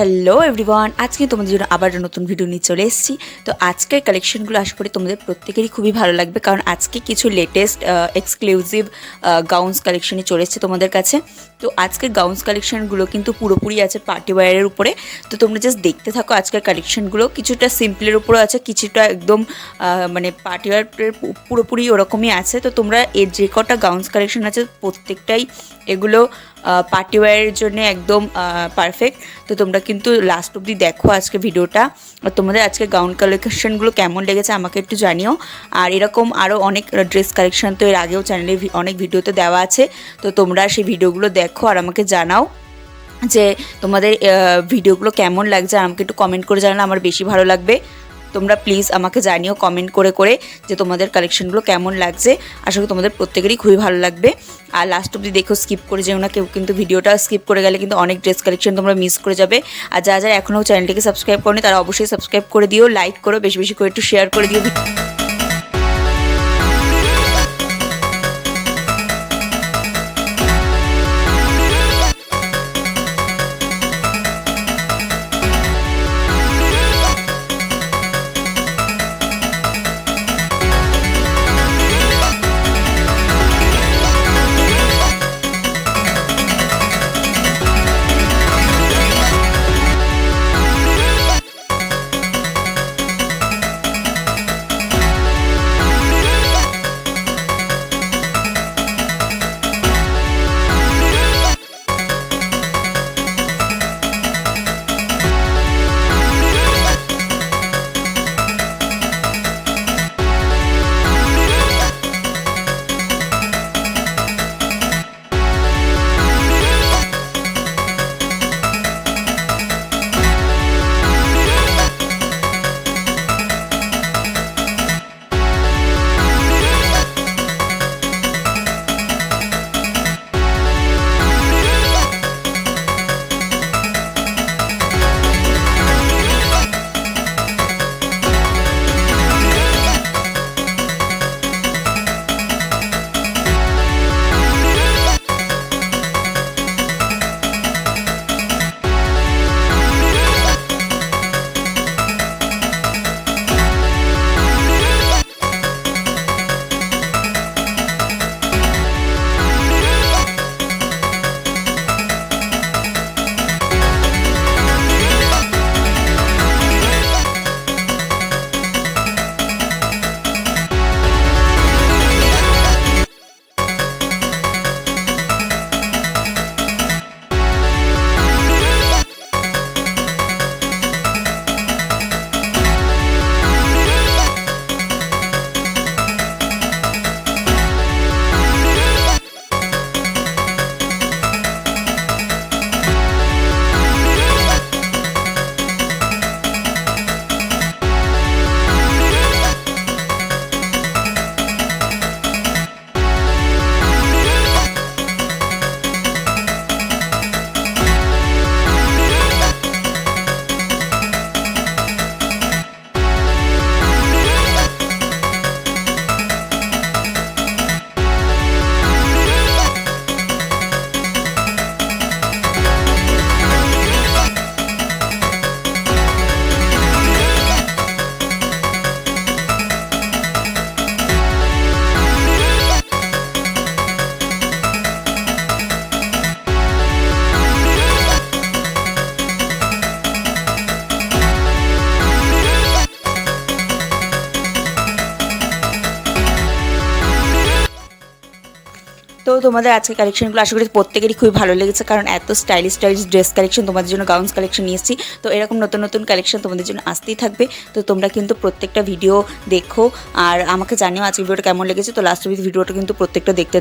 Hello everyone আজকে তোমাদের জন্য আবার নতুন ভিডিও নিয়ে চলে এসেছি। তো আজকের কালেকশনগুলো আশা করি তোমাদের প্রত্যেকেরই খুবই ভালো লাগবে, কারণ আজকে কিছু লেটেস্ট এক্সক্লুসিভ গাউন্স কালেকশনই চলে এসেছে তোমাদের কাছে। তো আজকের গাউন্স কালেকশনগুলো কিন্তু পুরোপুরি আছে পার্টি ওয়্যারের উপরে। তো তোমরা জাস্ট দেখতে থাকো আজকের কালেকশনগুলো কিছুটা সিম্পলের উপরও আছে, কিছুটা একদম মানে পার্টি ওয়্যারের পুরোপুরি ওরকমই আছে। তো তোমরা এর যে কটা গাউন্স কালেকশন আছে, প্রত্যেকটাই এগুলো পার্টি ওয়্যারের জন্য একদম পারফেক্ট তো তোমরা কিন্তু লাস্ট অবধি দেখো আজকে ভিডিওটা। আর তোমাদের আজকে গাউন কালেকশনগুলো কেমন লেগেছে আমাকে একটু জানিও। আর এরকম আরও অনেক ড্রেস কালেকশন তো এর আগেও চ্যানেলে অনেক ভিডিওতে দেওয়া আছে। তো তোমরা সেই ভিডিওগুলো দেখো আর আমাকে জানাও যে তোমাদের ভিডিওগুলো কেমন লাগছে। আমাকে একটু কমেন্ট করে জানালে আমার বেশি ভালো লাগবে। তোমরা প্লিজ আমাকে জানিও কমেন্ট করে করে যে তোমাদের কালেকশনগুলো কেমন লাগছে। আশা করি তোমাদের প্রত্যেকেরই খুবই ভালো লাগবে। আর লাস্ট অব্দি দেখো স্কিপ করে যেও না, কেউ কিন্তু ভিডিওটা স্কিপ করে গেলে কিন্তু অনেক ড্রেস কালেকশন তোমরা মিস করে যাবে। আর যারা যারা এখনও চ্যানেলটিকে সাবস্ক্রাইব করনি, তারা অবশ্যই সাবস্ক্রাইব করে দিও লাইক করো, বেশি বেশি করে একটু শেয়ার করে দিও। তো তোমাদের আজকে কালেকশনগুলো আশা করি প্রত্যেকেরই খুবই ভালো লেগেছে, কারণ এত স্টাইলিশ স্টাইলিশ ড্রেস কালেকশন তোমাদের জন্য গাউন্স কালেকশন নিয়ে এসেছি। তো এরকম নতুন নতুন কালেকশন তোমাদের জন্য আসতেই থাকবে। তো তোমরা কিন্তু প্রত্যেকটা ভিডিও দেখো, আর আমাকে জানিও আজকে ভিডিওটা কেমন লেগেছে। তো লাস্ট ভিডিওটা কিন্তু প্রত্যেকটা দেখতে